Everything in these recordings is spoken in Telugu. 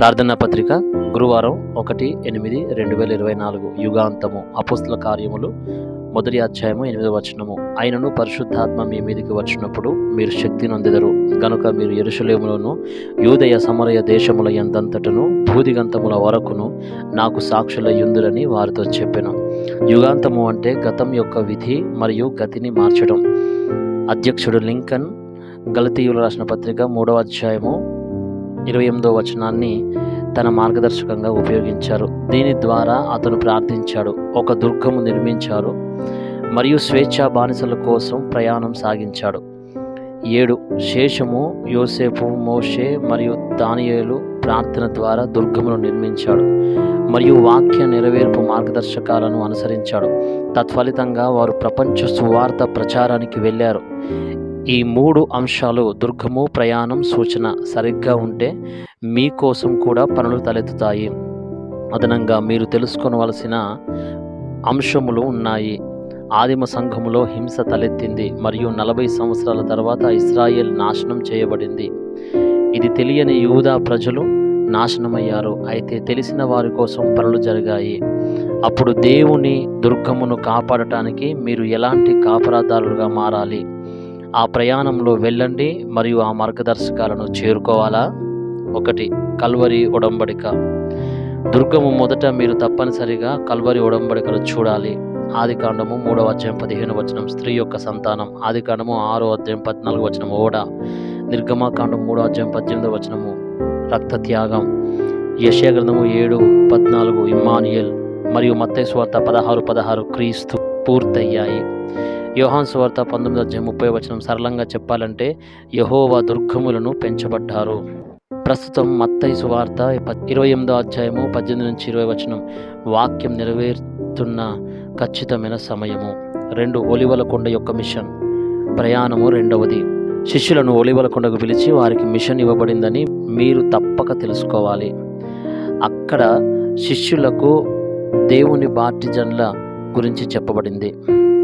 ప్రార్థనా పత్రిక గురువారం ఒకటి ఎనిమిది రెండు వేల ఇరవై నాలుగు యుగాంతము అపుస్తుల కార్యములు మొదటి అధ్యాయము ఎనిమిది వచనము. ఆయనను పరిశుద్ధాత్మ మీ మీదకి వచ్చినప్పుడు మీరు శక్తి నొందెదరు. గనుక మీరు ఎరుసలేములను యూదయ సమరయ దేశముల ఎందంతటను భూదిగంతముల వరకును నాకు సాక్షుల యుందురని వారితో చెప్పాను. యుగాంతము అంటే గతం యొక్క విధి మరియు గతిని మార్చడం. అధ్యక్షుడు లింకన్ గలతీయులు రాసిన పత్రిక మూడవ అధ్యాయము ఇరవై ఎనిమిదో వచనాన్ని తన మార్గదర్శకంగా ఉపయోగించారు. దీని ద్వారా అతను ప్రార్థించాడు ఒక దుర్గము నిర్మించారు మరియు స్వేచ్ఛా బానిసల కోసం ప్రయాణం సాగించాడు. ఏడు శేషము యోసేపు మోషే మరియు దానియేలు ప్రార్థన ద్వారా దుర్గమును నిర్మించాడు మరియు వాక్య నెరవేర్పు మార్గదర్శకాలను అనుసరించాడు. తత్ఫలితంగా వారు ప్రపంచ సువార్త ప్రచారానికి వెళ్ళారు. ఈ మూడు అంశాలు దుర్గము ప్రయాణం సూచన సరిగ్గా ఉంటే మీకోసం కూడా పనులు తలెత్తుతాయి. అదనంగా మీరు తెలుసుకోవలసిన అంశములు ఉన్నాయి. ఆదిమ సంఘములో హింస తలెత్తింది మరియు నలభై సంవత్సరాల తర్వాత ఇస్రాయేల్ నాశనం చేయబడింది. ఇది తెలియని యూదా ప్రజలు నాశనమయ్యారు. అయితే తెలిసిన వారి కోసం పనులు జరిగాయి. అప్పుడు దేవుని దుర్గమును కాపాడటానికి మీరు ఎలాంటి కాపరాదారులుగా మారాలి? ఆ ప్రయాణంలో వెళ్ళండి మరియు ఆ మార్గదర్శకాలను చేరుకోవాలా? ఒకటి కల్వరి ఉడంబడిక దుర్గము మొదట మీరు తప్పనిసరిగా కల్వరి ఉడంబడికను చూడాలి. ఆది కాండము మూడవ అధ్యాయం పదిహేను వచనం. స్త్రీ యొక్క సంతానం. ఆది కాండము ఆరో అధ్యాయం పద్నాలుగు వచనం. ఓడ. నిర్గమాకాండం మూడో అధ్యాయం పద్దెనిమిది వచనము. రక్త త్యాగం యశగ్రంథము ఏడు పద్నాలుగు ఇమ్మానియల్ మరియు మత్తయి స్వార్త పదహారు పదహారు క్రీస్తు పూర్తయ్యాయి. యోహాన్ స్వార్త పంతొమ్మిది అధ్యాయం ముప్పై వచనం సరళంగా చెప్పాలంటే యహోవా దుర్గములను పెంచబడ్డారు. ప్రస్తుతం మత్తయి సువార్త ఇరవై ఎనిమిదో అధ్యాయము పద్దెనిమిది నుంచి ఇరవై వచనం వాక్యం నెరవేరుతున్న ఖచ్చితమైన సమయము. రెండు ఒలివల కొండ యొక్క మిషన్. ప్రయాణము రెండవది. శిష్యులను ఒలివల కొండకు పిలిచి వారికి మిషన్ ఇవ్వబడిందని మీరు తప్పక తెలుసుకోవాలి. అక్కడ శిష్యులకు దేవుని బాటిజన్ల గురించి చెప్పబడింది.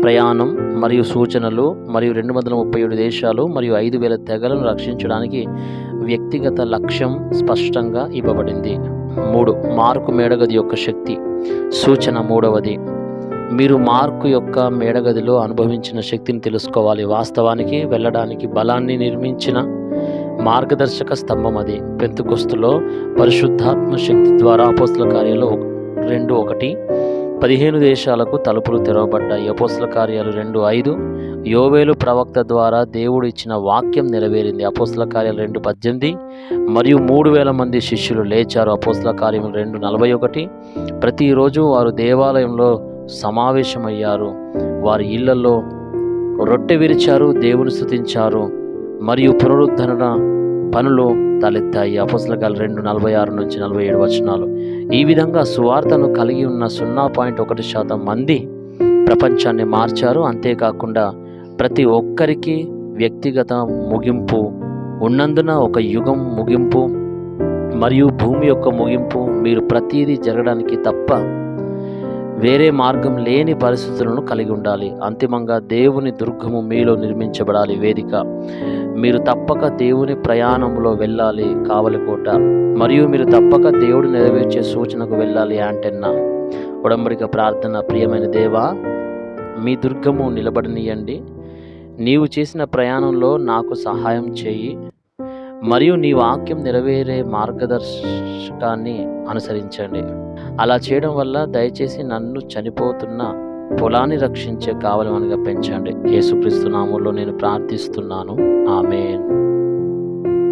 ప్రయాణం మరియు సూచనలు మరియు రెండు వందల ముప్పై ఏడు దేశాలు మరియు ఐదు వేల తెగలను రక్షించడానికి వ్యక్తిగత లక్ష్యం స్పష్టంగా ఇవ్వబడింది. మూడు మార్కు మేడగది యొక్క శక్తి. సూచన మూడవది మీరు మార్కు యొక్క మేడగదిలో అనుభవించిన శక్తిని తెలుసుకోవాలి. వాస్తవానికి వెళ్ళడానికి బలాన్ని నిర్మించిన మార్గదర్శక స్తంభం అది. పెంతుకొస్తులో పరిశుద్ధాత్మ శక్తి ద్వారా అపోస్తుల కార్యంలో రెండు ఒకటి పదిహేను దేశాలకు తలుపులు తెరవబడ్డాయి. అపోస్తుల కార్యాలు రెండు ఐదు. యోవేలు ప్రవక్త ద్వారా దేవుడు ఇచ్చిన వాక్యం నెరవేరింది. అపోస్తుల కార్యాలు రెండు పద్దెనిమిది. మరియు మూడు వేల మంది శిష్యులు లేచారు. అపోస్తుల కార్యం రెండు నలభై ఒకటి. ప్రతిరోజు వారు దేవాలయంలో సమావేశమయ్యారు. వారి ఇళ్ళలో రొట్టె విరిచారు దేవుని స్థుతించారు మరియు పునరుద్ధరణ పనులు తలెత్తాయి. అపస్లకాలు రెండు నలభై ఆరు నుంచి నలభై ఏడు వచనాలు. ఈ విధంగా సువార్తను కలిగి ఉన్న సున్నా పాయింట్ ఒకటి శాతం మంది ప్రపంచాన్ని మార్చారు. అంతేకాకుండా ప్రతి ఒక్కరికి వ్యక్తిగత ముగింపు ఉన్నందున ఒక యుగం ముగింపు మరియు భూమి యొక్క ముగింపు మీరు ప్రతిదీ జరగడానికి తప్ప వేరే మార్గం లేని పరిస్థితులను కలిగి ఉండాలి. అంతిమంగా దేవుని దుర్గము మీలో నిర్మించబడాలి. వేదిక. మీరు తప్పక దేవుని ప్రయాణంలో వెళ్ళాలి కావలికోట మరియు మీరు తప్పక దేవుడు నెరవేర్చే సూచనకు వెళ్ళాలి యాంటెన్నా ఉడంబడిక ప్రార్థన ప్రియమైన దేవా మీ దుర్గము నిలబడనీయండి. నీవు చేసిన ప్రయాణంలో నాకు సహాయం చేయి. మరియు నీ వాక్యం నెరవేరే మార్గదర్శకాన్ని అనుసరించండి. అలా చేయడం వల్ల దయచేసి నన్ను చనిపోతున్న పొలాన్ని రక్షించే కావలమనిగా పెంచండి. యేసుక్రీస్తు నామంలో నేను ప్రార్థిస్తున్నాను. ఆమెన్.